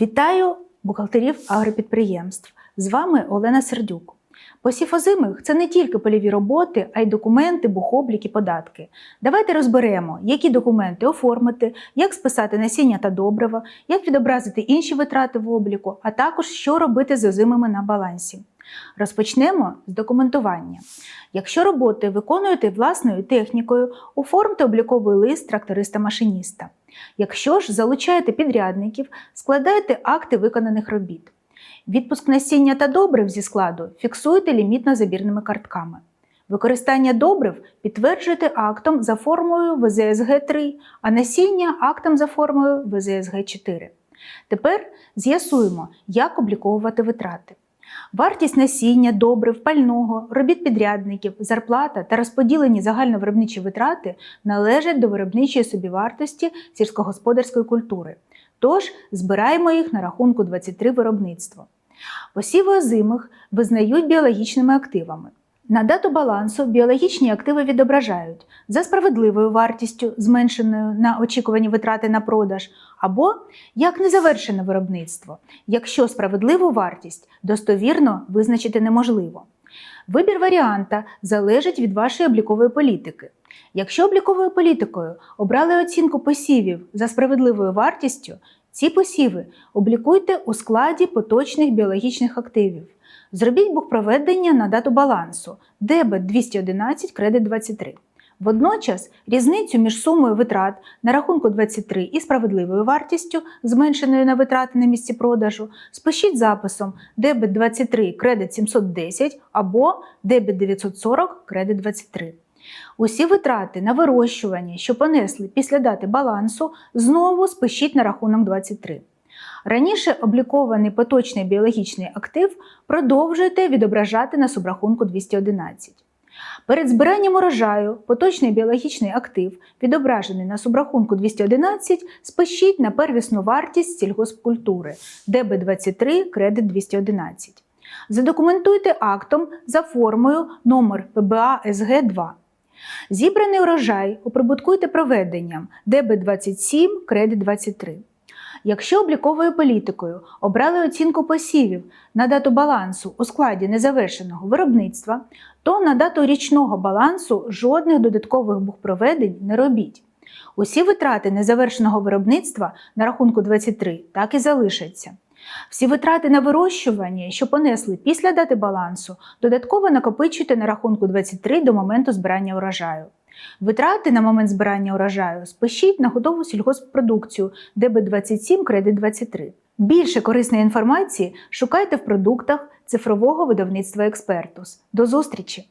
Вітаю бухгалтерів агропідприємств. З вами Олена Сердюк. Посів озимих – це не тільки польові роботи, а й документи, бухоблік і податки. Давайте розберемо, які документи оформити, як списати насіння та добрива, як відобразити інші витрати в обліку, а також що робити з озимими на балансі. Розпочнемо з документування. Якщо роботи виконуєте власною технікою, оформте обліковий лист тракториста-машиніста. Якщо ж залучаєте підрядників, складайте акти виконаних робіт. Відпуск насіння та добрив зі складу фіксуйте лімітно-забірними картками. Використання добрив підтверджуйте актом за формою ВЗСГ 3, а насіння актом за формою ВЗСГ 4. Тепер з'ясуємо, як обліковувати витрати. Вартість насіння, добрив, пального, робіт підрядників, зарплата та розподілені загальновиробничі витрати належать до виробничої собівартості сільськогосподарської культури. Тож збираємо їх на рахунку 23 виробництво. Посіви озимих визнають біологічними активами. На дату балансу біологічні активи відображають за справедливою вартістю, зменшеною на очікувані витрати на продаж, або як незавершене виробництво, якщо справедливу вартість достовірно визначити неможливо. Вибір варіанта залежить від вашої облікової політики. Якщо обліковою політикою обрали оцінку посівів за справедливою вартістю, ці посіви облікуйте у складі поточних біологічних активів. Зробіть бухпроведення на дату балансу дебет 211, кредит 23. Водночас різницю між сумою витрат на рахунку 23 і справедливою вартістю, зменшеною на витрати на місці продажу, спишіть записом дебет 23 кредит 710 або дебет 940 кредит 23. Усі витрати на вирощування, що понесли після дати балансу, знову спишіть на рахунок 23. Раніше облікований поточний біологічний актив продовжуєте відображати на субрахунку 211. Перед збиранням урожаю поточний біологічний актив, відображений на субрахунку 211, спишіть на первісну вартість сільгоспкультури ДБ23 кредит 211. Задокументуйте актом за формою номер ПБА СГ 2. Зібраний урожай оприбуткуйте проведенням ДБ27 кредит 23. Якщо обліковою політикою обрали оцінку посівів на дату балансу у складі незавершеного виробництва, то на дату річного балансу жодних додаткових бухпроведень не робіть. Усі витрати незавершеного виробництва на рахунку 23 так і залишаться. Всі витрати на вирощування, що понесли після дати балансу, додатково накопичуйте на рахунку 23 до моменту збирання урожаю. Витрати на момент збирання урожаю спишіть на готову сільгосппродукцію ДБ27 кредит 23. Більше корисної інформації шукайте в продуктах цифрового видавництва Експертус. До зустрічі!